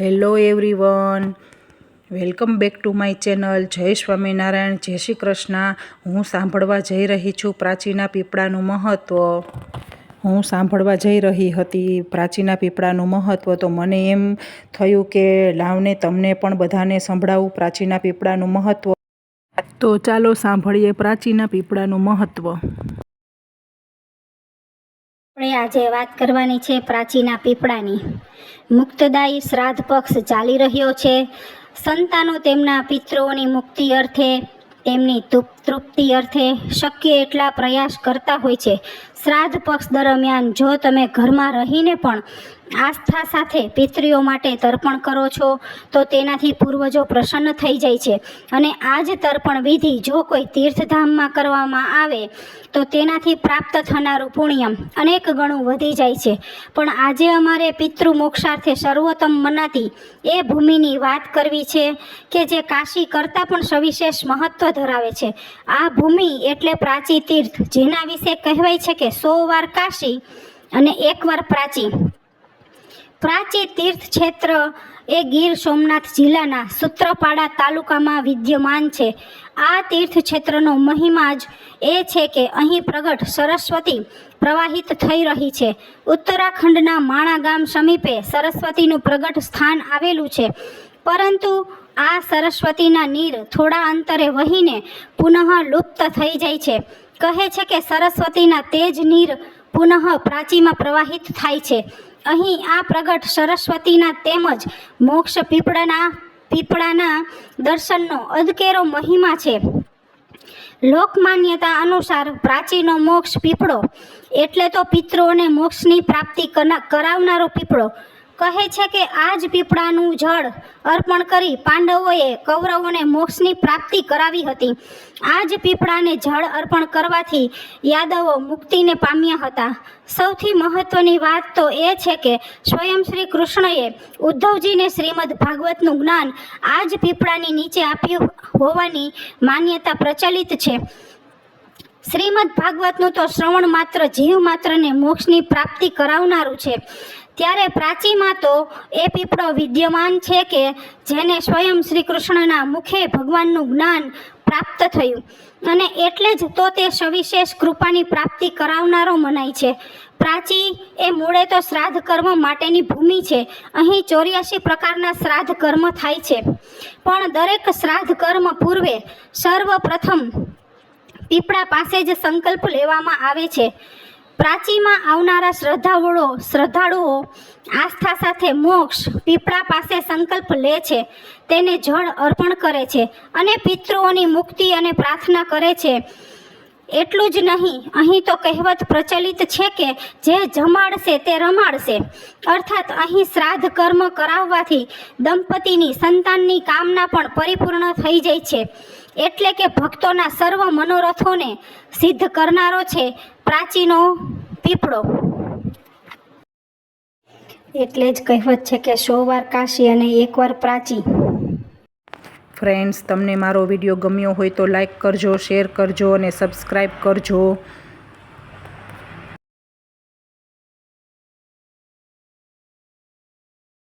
Hello everyone welcome back to my channel જય સ્વામિનારાયણ જય શ્રી કૃષ્ણ હું સાંભળવા જઈ રહી છું પ્રાચીના પીપળાનું મહત્ત્વ હું સાંભળવા જઈ રહી હતી પ્રાચીના પીપળાનું મહત્ત્વ તો મને એમ થયું કે લાવને તમને પણ બધાને સંભળાવું પ્રાચીના પીપળાનું મહત્ત્વ તો ચાલો સાંભળીએ પ્રાચીના પીપળાનું મહત્ત્વ આપણે આજે વાત કરવાની છે પ્રાચીના પીપળાની. મુક્તદાયી શ્રાદ્ધ પક્ષ ચાલી રહ્યો છે. સંતાનો તેમના પિતૃઓની મુક્તિ અર્થે તેમની તુપ- તૃપ્તિ અર્થે શક્ય એટલા પ્રયાસ કરતા હોય છે. શ્રાદ્ધ પક્ષ દરમિયાન જો તમે ઘરમાં રહીને પણ આસ્થા સાથે પિતૃઓ માટે તર્પણ કરો છો, તો તેનાથી પૂર્વજો પ્રસન્ન થઈ જાય છે. અને આ જ તર્પણ વિધિ જો કોઈ તીર્થધામમાં કરવામાં આવે, તો તેનાથી પ્રાપ્ત થનારું પુણ્યમ અનેક ગણું વધી જાય છે. પણ આજે અમારે પિતૃ મોક્ષાર્થે સર્વોત્તમ મનાતી એ ભૂમિની વાત કરવી છે કે જે કાશી કરતાં પણ સવિશેષ મહત્ત્વ ધરાવે છે. આ ભૂમિ એટલે પ્રાચી તીર્થ, જેના વિશે કહેવાય છે કે સો વાર કાશી અને એકવાર પ્રાચી. પ્રાચી તીર્થ ક્ષેત્ર એ ગીર સોમનાથ જિલ્લાના સૂત્રપાડા તાલુકામાં વિદ્યમાન છે. આ તીર્થ ક્ષેત્રનો મહિમા જ એ છે કે અહીં પ્રગટ સરસ્વતી પ્રવાહિત થઈ રહી છે. ઉત્તરાખંડના માણા ગામ સમીપે સરસ્વતીનું પ્રગટ સ્થાન આવેલું છે. પરંતુ આ સરસ્વતીના નીર થોડા અંતરે વહીને પુનઃ લુપ્ત થઈ જાય છે. કહે છે કે સરસ્વતીના તેજ નીર પુનઃ પ્રાચીમાં પ્રવાહિત થાય છે. અહીં આ પ્રગટ સરસ્વતીના તેમજ મોક્ષ પીપળાના પીપળાના દર્શનનો અદકેરો મહિમા છે. લોકમાન્યતા અનુસાર પ્રાચીનો મોક્ષ પીપળો એટલે તો પિતૃઓને મોક્ષની પ્રાપ્તિ કરાવનારો પીપળો કહે છે કે આ જ પીપળાનું જળ અર્પણ કરી પાંડવોએ કૌરવોને મોક્ષની પ્રાપ્તિ કરાવી હતી. આ જ પીપળાને જળ અર્પણ કરવાથી યાદવો મુક્તિને પામ્યા હતા. સૌથી મહત્વની વાત તો એ છે કે સ્વયં શ્રી કૃષ્ણએ ઉદ્ધવજીને શ્રીમદ ભાગવતનું જ્ઞાન આ જ પીપળાની નીચે આપ્યું હોવાની માન્યતા પ્રચલિત છે. શ્રીમદ ભાગવતનું તો શ્રવણ માત્ર જીવ માત્રને મોક્ષની પ્રાપ્તિ કરાવનારું છે. ત્યારે પ્રાચીમાં તો એ પીપળો વિદ્યમાન છે કે જેને સ્વયં શ્રી કૃષ્ણના મુખે ભગવાનનું જ્ઞાન પ્રાપ્ત થયું. અને એટલે જ તો તે સવિશેષ કૃપાની પ્રાપ્તિ કરાવનારો મનાય છે. પ્રાચી એ મૂળે તો શ્રાદ્ધ કર્મ માટેની ભૂમિ છે. અહીં ચોર્યાસી પ્રકારના શ્રાદ્ધ કર્મ થાય છે. પણ દરેક શ્રાદ્ધ કર્મ પૂર્વે સર્વપ્રથમ પીપળા પાસે જ સંકલ્પ લેવામાં આવે છે. પ્રાચીમાં આવનારા શ્રદ્ધાળુઓ શ્રદ્ધાળુઓ આસ્થા સાથે મોક્ષ, પીપળા પાસે સંકલ્પ લે છે, તેને જળ અર્પણ કરે છે અને પિતૃઓની મુક્તિ અને પ્રાર્થના કરે છે. એટલું જ નહીં, અહીં તો કહેવત પ્રચલિત છે કે જે જમાડશે તે રમાડશે. અર્થાત અહીં શ્રાદ્ધ કર્મ કરાવવાથી દંપતીની સંતાનની કામના પણ પરિપૂર્ણ થઈ જાય છે. એટલે કે ભક્તોના સર્વ મનોરથોને સિદ્ધ કરનારો છે પ્રાચીનો પીપળો. એટલે જ કહેવત છે કે સો વાર કાશી અને એકવાર પ્રાચી. ફ્રેન્ડ્સ તમને મારો વીડિયો ગમ્યો હોય તો લાઈક કરજો શેર કરજો અને સબસ્ક્રાઈબ કરજો.